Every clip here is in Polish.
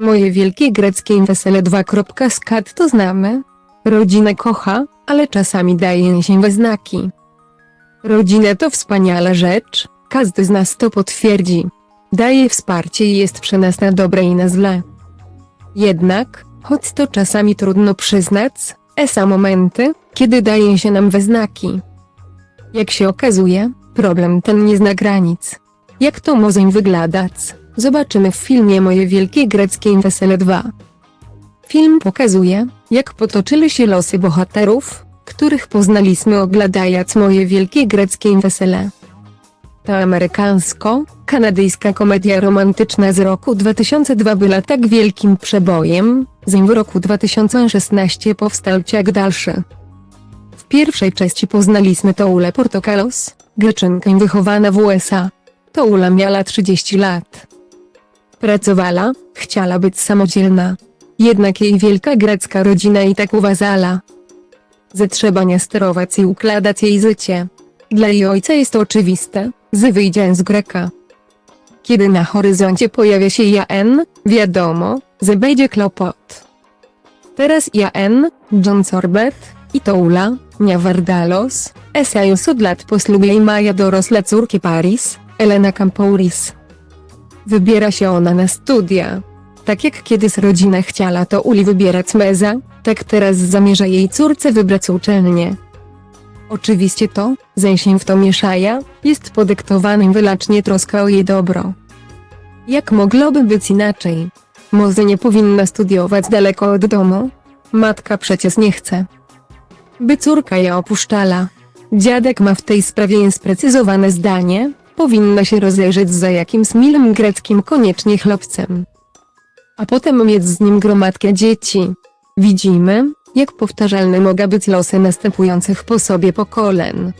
Moje wielkie greckie wesele 2. Skat to znamy. Rodzinę kocha, ale czasami daje się we znaki. Rodzina to wspaniała rzecz, każdy z nas to potwierdzi. Daje wsparcie i jest przy nas na dobre i na złe. Jednak, choć to czasami trudno przyznać, esa momenty, kiedy daje się nam we znaki. Jak się okazuje, problem ten nie zna granic. Jak to może wyglądać? Zobaczymy w filmie Moje Wielkie Greckie Wesele 2. Film pokazuje, jak potoczyły się losy bohaterów, których poznaliśmy oglądając Moje Wielkie Greckie Wesele. Ta amerykańsko-kanadyjska komedia romantyczna z roku 2002 była tak wielkim przebojem, zanim w roku 2016 powstał ciak dalszy. W pierwszej części poznaliśmy Toulę Portokalos, Greczynkę wychowana w USA. Toula miała 30 lat. Pracowała, chciała być samodzielna. Jednak jej wielka grecka rodzina i tak uważała. Że trzeba nie sterować i układać jej życie. Dla jej ojca jest oczywiste, że wyjdzie z Greka. Kiedy na horyzoncie pojawia się Jan, wiadomo, że będzie kłopot. Teraz Jan, John Sorbet i Toula, Niavardalos, Esaius od lat po ślubie i maja dorosłe córki Paris, Elena Campouris. Wybiera się ona na studia. Tak jak kiedyś rodzina chciała to Uli wybierać meza, tak teraz zamierza jej córce wybrać uczelnię. Oczywiście to, się w to mieszaja, jest podyktowanym wyłącznie troska o jej dobro. Jak mogłoby być inaczej? Może nie powinna studiować daleko od domu? Matka przecież nie chce. By córka je opuszczala. Dziadek ma w tej sprawie sprecyzowane zdanie, powinna się rozejrzeć za jakimś milym greckim koniecznie chłopcem. A potem mieć z nim gromadkę dzieci. Widzimy, jak powtarzalne mogą być losy następujących po sobie pokolen.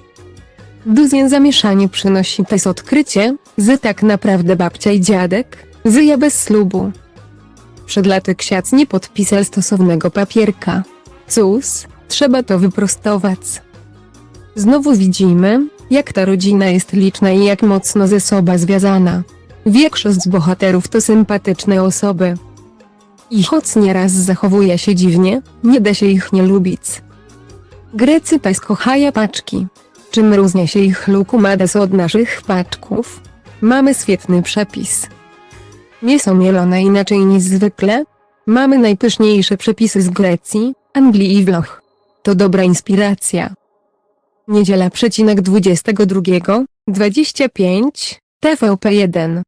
Duże zamieszanie przynosi też odkrycie, że tak naprawdę babcia i dziadek żyje bez ślubu. Przed laty ksiądz nie podpisał stosownego papierka. Cóż, trzeba to wyprostować. Znowu widzimy, jak ta rodzina jest liczna i jak mocno ze sobą związana. Większość z bohaterów to sympatyczne osoby. I choć nieraz zachowuje się dziwnie, nie da się ich nie lubić. Grecy też kochają paczki. Czym różni się ich lukumades od naszych paczków? Mamy świetny przepis. Mięso mielone inaczej niż zwykle. Mamy najpyszniejsze przepisy z Grecji, Anglii i Włoch. To dobra inspiracja. Niedziela przecinek 22, 25, TVP1.